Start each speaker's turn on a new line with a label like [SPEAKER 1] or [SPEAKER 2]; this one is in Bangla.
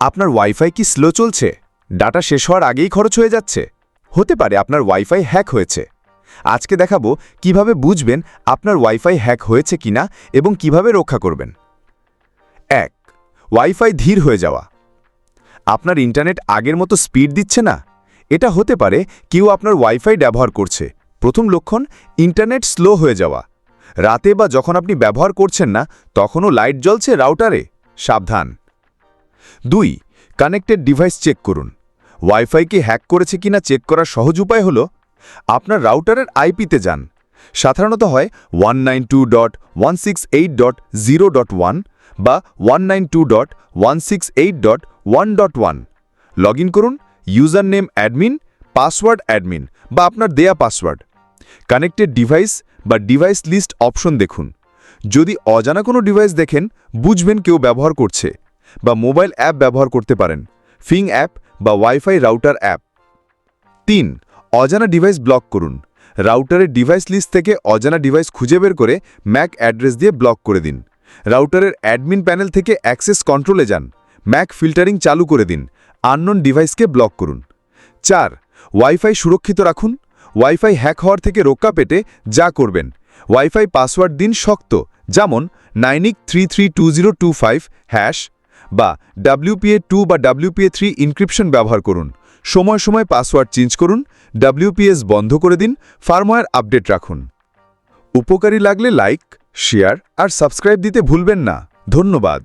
[SPEAKER 1] আপনার ওয়াইফাই কি স্লো চলছে? ডাটা শেষ হওয়ার আগেই খরচ হয়ে যাচ্ছে। হতে পারে আপনার ওয়াইফাই হ্যাক হয়েছে। আজকে দেখাবো কীভাবে বুঝবেন আপনার ওয়াইফাই হ্যাক হয়েছে কিনা এবং কীভাবে রক্ষা করবেন। এক ওয়াইফাই ধীর হয়ে যাওয়া। আপনার ইন্টারনেট আগের মতো স্পিড দিচ্ছে না। এটা হতে পারে কেউ আপনার ওয়াইফাই ব্যবহার করছে। প্রথম লক্ষণ ইন্টারনেট স্লো হয়ে যাওয়া। রাতে বা যখন আপনি ব্যবহার করছেন না, তখনও লাইট জ্বলছে রাউটারে সাবধান। দুই কানেক্টেড ডিভাইস চেক করুন। ওয়াইফাইকে হ্যাক করেছে কিনা চেক করার সহজ উপায় হল, আপনার রাউটারের আইপিতে যান। সাধারণত হয় one nine two dot one six eight dot zero dot one বা one nine two dot one six eight dot one dot one log in করুন user name admin password admin বা আপনার দেয়া পাসওয়ার্ড কানেক্টেড ডিভাইস বা ডিভাইস লিস্ট অপশন দেখুন। যদি অজানা কোনো ডিভাইস দেখেন, বুঝবেন কেউ ব্যবহার করছে। বা মোবাইল অ্যাপ ব্যবহার করতে পারেন, ফিং অ্যাপ বা ওয়াইফাই রাউটার অ্যাপ। তিন, অজানা ডিভাইস ব্লক করুন। রাউটারের ডিভাইস লিস্ট থেকে অজানা ডিভাইস খুঁজে বের করে ম্যাক অ্যাড্রেস দিয়ে ব্লক করে দিন। রাউটারের অ্যাডমিন প্যানেল থেকে অ্যাক্সেস কন্ট্রোলে যান। ম্যাক ফিল্টারিং চালু করে দিন। আননোন ডিভাইসকে ব্লক করুন। চার, ওয়াইফাই সুরক্ষিত রাখুন। ওয়াইফাই হ্যাক হওয়ার থেকে রক্ষা পেতে যা করবেন। ওয়াইফাই পাসওয়ার্ড দিন শক্ত, যেমন নাইনিক three three two zero two five hash বা ডাব্লিউপিএ টু বা ডাব্লিউপিএ থ্রি ইনক্রিপশন ব্যবহার করুন। সময় সময় পাসওয়ার্ড চেঞ্জ করুন ডাব্লিউপিএস বন্ধ করে দিন ফার্মওয়্যার আপডেট রাখুন। উপকারী লাগলে লাইক শেয়ার আর সাবস্ক্রাইব দিতে ভুলবেন না। ধন্যবাদ।